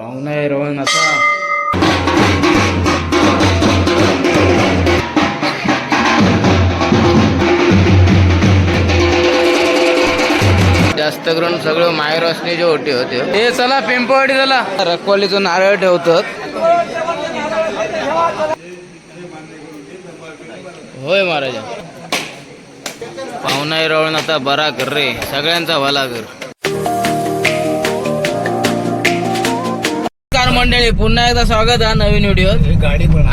पाहुणा आहे रोहन आता जास्त करून सगळं माहेर असण्याचे ओटे होते हे चला पिंपवाडी चला. रखवालीचं नारळ ठेवतात. होय महाराजा. पाहुणा रवण आता बरा कर रे. सगळ्यांचा भला कर. मंडळी पुन्हा एकदा स्वागत आहे नवीन व्हिडिओ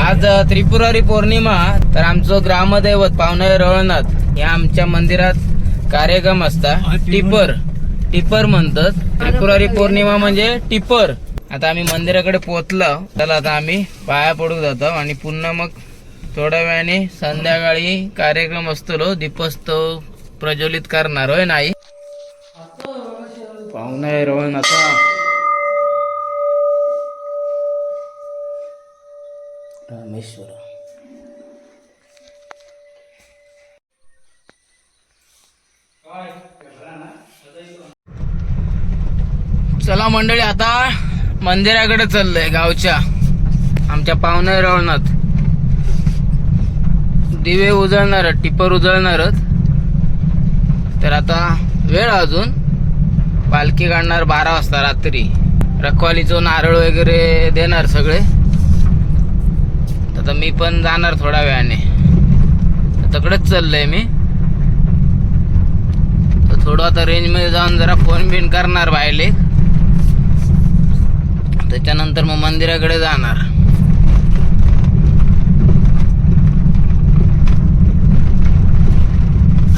आज त्रिपुरारी पौर्णिमा तर आमचं ग्रामदैवत पावणे रवळनाथ या आमच्या मंदिरात कार्यक्रम असता. टिपर टिपर म्हणतात. त्रिपुरारी पौर्णिमा म्हणजे टिपर. आता आम्ही मंदिराकडे पोहोचलो चला आता आम्ही पाया पडू जातो आणि पुन्हा मग थोड्या वेळाने संध्याकाळी कार्यक्रम असतो दीपस्तव प्रज्वलित करणार होय नाही? पाहुणे रवण रामेश्वर चला मंडळी आता मंदिराकडे चाललंय गावच्या. आमच्या पाहुणे रवणात दिवे उजळणार टिपर उजळणारच तर आता वेळ अजून. पालखी काढणार बारा वाजता रात्री. रखवालीचं नारळ वगैरे देणार सगळे. आता मी पण जाणार थोड्या वेळाने. तकडेच चाललंय मी. थोडं आता रेंजमध्ये जाऊन जरा फोन बिन करणार बायले. त्याच्यानंतर मग मंदिराकडे जाणार.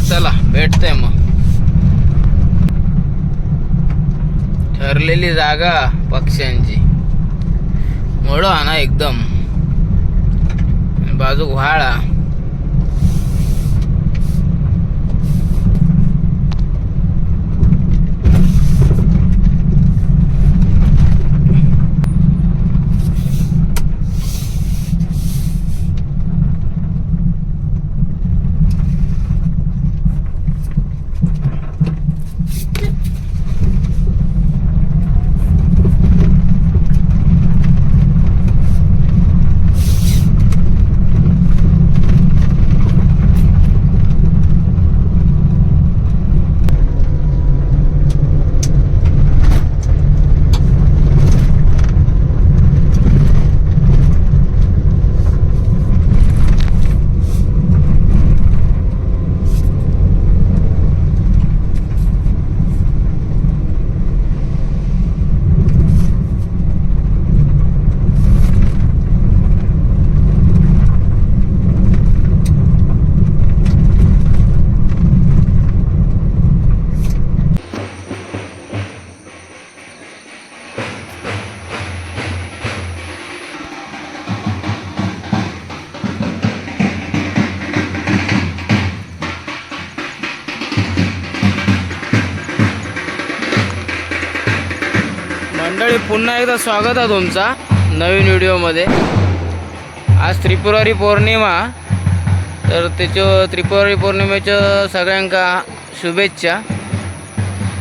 चला भेटतंय मग. ठरलेली जागा पक्ष्यांची. मोडो हा ना एकदम. Và dụng. पुन्हा एकदा स्वागत आहे तुमचा नवीन व्हिडिओमध्ये. आज त्रिपुरारी पौर्णिमा. तर त्याच्या त्रिपुरारी पौर्णिमेच्या सगळ्यांका शुभेच्छा.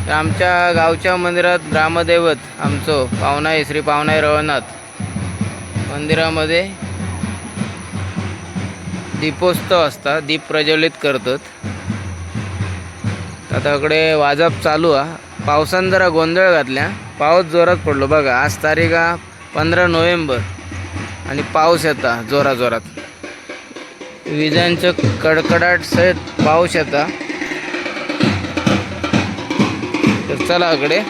तर आमच्या गावच्या मंदिरात ग्रामदैवत आमचं पावनाई श्री पावनाई रवनाथ मंदिरामध्ये दीपोत्सव असता दीप प्रज्वलित करतात. आता इकडे वाजप चालू आहे. पावसान जरा गोंधळ घातल्या. पाऊस जोरात पडलो. बघा आज तारीख आहे पंधरा नोव्हेंबर आणि पाऊस येता जोरा जोरात विजांचं कडकडाट सहित पाऊस येता. तर चला इकडे.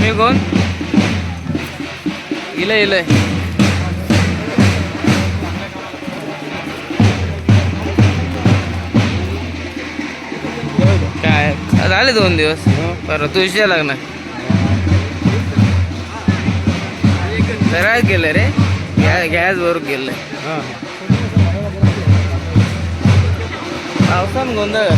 तुम्ही कोण? इलय इलय काय? झाले दोन दिवस. बरं तुझ्या लग्न काय केलं रे. गॅस बरोबर गेलं पावसान गोंधळ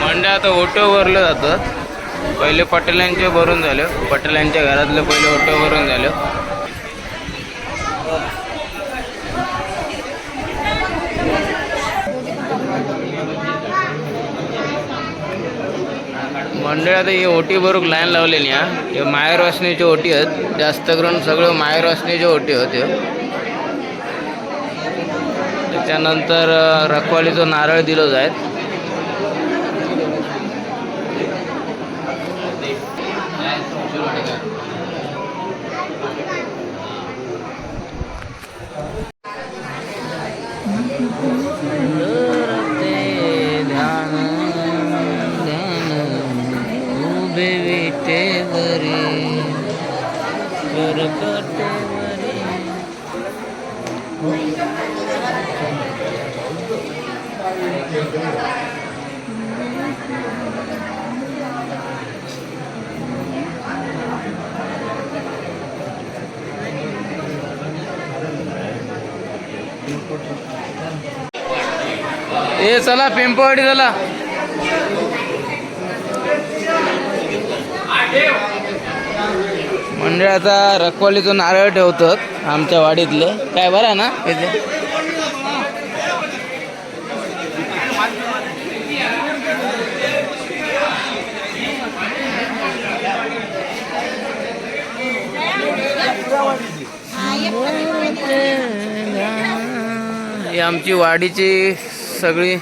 मंडळ आता ओटो भरलं जातात पहिले पटेलांचे भरून झाले. पटेलांच्या घरातलं पहिले ओटो भरून झालं. मंडळ आता ही ओटी भरूक लाईन लावलेली हा. हे मायर ओटी आहेत. जास्त करून सगळं मायर वासनीची ओटी होते त्याच्यानंतर रखवालीचं नारळ दिलं जायत विटेवरी करकटेवरी ए चला पिंपवाडी चला. मंडळाचा रखवालीचं नारळ ठेवतात आमच्या वाडीतले. काय बरं ना इथे? ही आमची वाडीची सगळी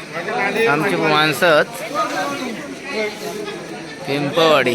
आमची माणसं आहेत. पिंपवाडी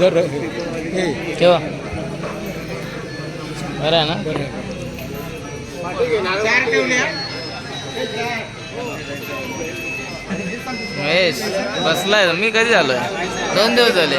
जर हे ठेवा. बरं आहे ना? महेश बसलाय मी कधी झालोय? दोन दिवस झाले.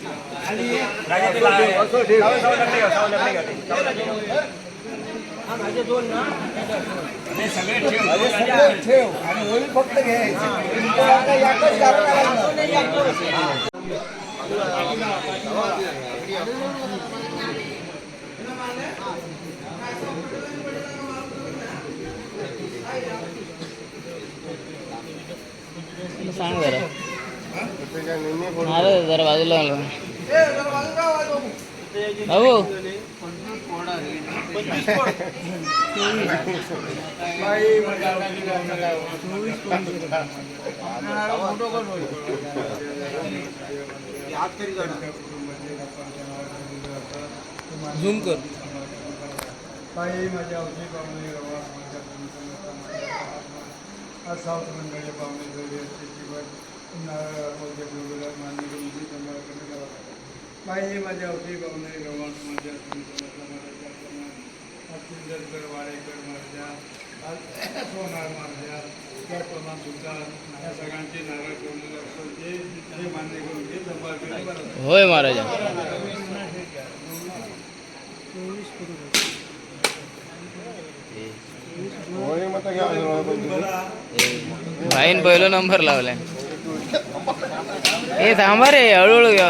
ठेव आणि होळी फक्त घ्यायची सांग जरा अरे जरा बाजूला आलो झूम कर. काही माझ्या अवधी पाहुणे रवा माझ्या आज साऊथ मंडळी पाहुणे झाले त्याच्यावर नारळ पाहिजे माझ्या अवती पाहुणे रवा माझ्या सुंदरकर वाडेकर माझ्या सोनार माझ्या त्या सोना सुद्धा या सगळ्यांचे नारळ ठेवलेले असतात. जे जे मान्य करून ते जमा बरं होय महाराजा. भाईन पहिला नंबर लावलाय. हे थांबा रे हळूहळू घ्या.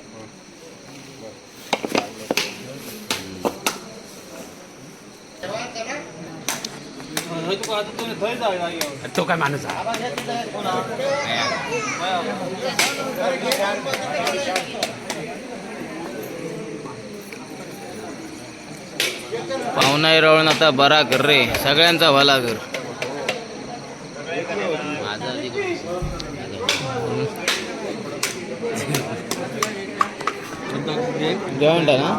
तो काय माणूस पाहुणा रवण आता बरा कर रे. सगळ्यांचा भला कर. माझा अधिक- जेवण ना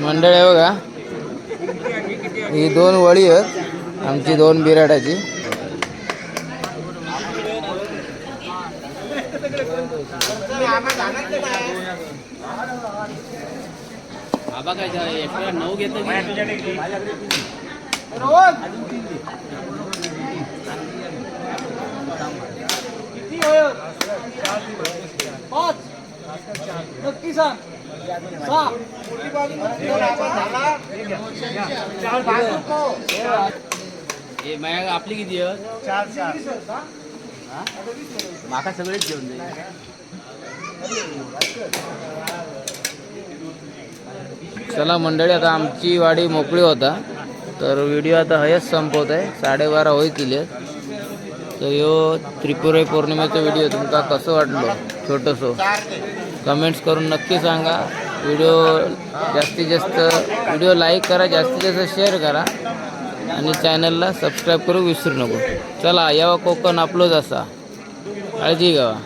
मंडळ आहे बघा. ही दोन वळी आहेत. आमची दोन बिराडाची आबा काय नऊ घेतो नक्की सांग. आपली किती माका सगळेच घेऊन चला मंडळी आता आमची वाडी मोकळी होता. तर व्हिडिओ आता हयच संपवत आहे. साडेबारा होईल तर ह्यो त्रिपुरे पौर्णिमेचा व्हिडिओ तुमका कसं वाटलं? छोटंसं. कमेंट्स करून नक्की सांगा. व्हिडिओ जास्तीत जास्त व्हिडिओ लाईक करा जास्तीत जास्त शेअर करा. आणि चॅनलला सबस्क्राईब करू विसरू नको. चला यावा कोकण आपलोच असा. काळजी घ्यावा.